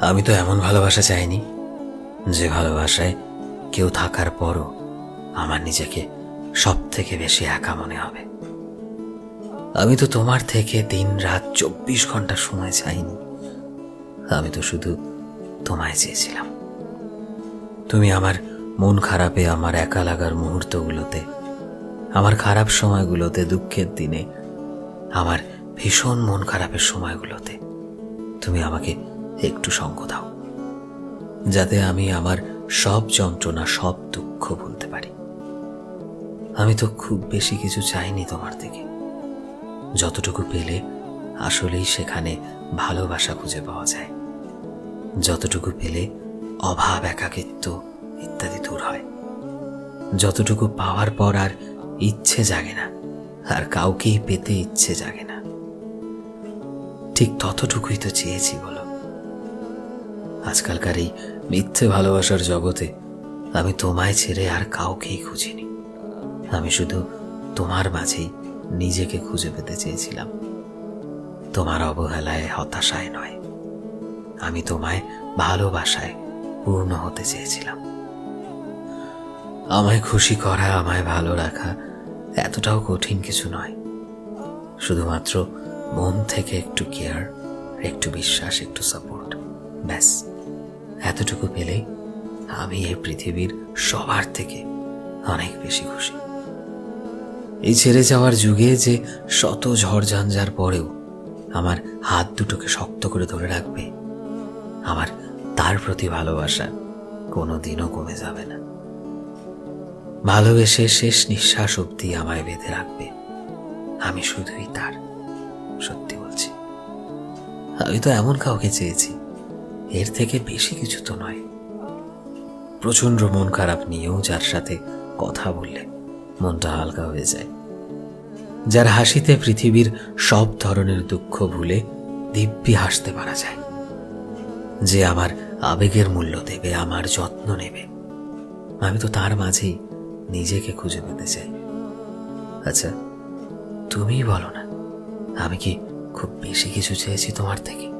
আমি তো এমন ভালোবাসা চাইনি যে ভালোবাসায় কেউ থাকার পরও আমার নিজেকে সব থেকে বেশি একা মনে হবে। আমি তো তোমার থেকে দিন রাত চব্বিশ ঘণ্টা সময় চাইনি। আমি তো শুধু তোমায় চেয়েছিলাম। তুমি আমার মন খারাপে আমার একা লাগার মুহূর্তগুলোতে, আমার খারাপ সময়গুলোতে, দুঃখের দিনে, আমার ভীষণ মন খারাপের সময়গুলোতে, তুমি আমাকে একটু সঙ্গ দাও, যাতে আমি আমার সব যন্ত্রণা, সব দুঃখ ভুলতে পারি। আমি তো খুব বেশি কিছু চাইনি তোমার থেকে। যতটুকু পেলে আসলেই সেখানে ভালোবাসা খুঁজে পাওয়া যায়। যতটুকু পেলে অভাব, একাকিত্ব ইত্যাদি দূর হয়। যতটুকু পাওয়ার পর আর ইচ্ছে জাগে না, আর কাউকেই পেতে ইচ্ছে জাগে না। ঠিক ততটুকুই তো চেয়েছি বলো। আজকালকার এই মিথ্যে ভালোবাসার জগতে আমি তোমায় ছেড়ে আর কাউকেই খুঁজিনি। আমি শুধু তোমার মাঝেই নিজেকে খুঁজে পেতে চেয়েছিলাম। তোমার অবহেলায়, হতাশায় নয়। আমি তোমায় ভালোবাসায় পূর্ণ হতে চেয়েছিলাম। আমায় খুশি করা, আমায় ভালো রাখা এতটাও কঠিন কিছু নয়। শুধুমাত্র মন থেকে একটু কেয়ার একটু বিশ্বাস, একটু সাপোর্ট ব্যাস। এতটুকু পেলেই আমি এই পৃথিবীর সবার থেকে অনেক বেশি খুশি। এই ছেড়ে যাওয়ার যুগে যে শত ঝড় ঝঞ্ঝার পরেও আমার হাত দুটোকে শক্ত করে ধরে রাখবে, আমার তার প্রতি ভালোবাসা কোনো দিনও কমে যাবে না। ভালোবেসে শেষ নিঃশ্বাস অবধি আমায় বেঁধে রাখবে, আমি শুধুই তার, সত্যি বলছি। আমি তো এমন কাউকে চেয়েছি এর থেকে বেশি কিছু তো নয়। প্রচণ্ড মন খারাপ নিয়েও যার সাথে কথা বললে মনটা হালকা হয়ে যায়। যার হাসিতে পৃথিবীর সব ধরনের দুঃখ ভুলে দিব্যি হাসতে পারা যায়। যে আমার আবেগের মূল্য দেবে, আমার যত্ন নেবে। আমি তো তার মাঝেই নিজেকে খুঁজে পেতে চাই। আচ্ছা তুমিই বলো না, আমি কি খুব বেশি কিছু চেয়েছি তোমার থেকে?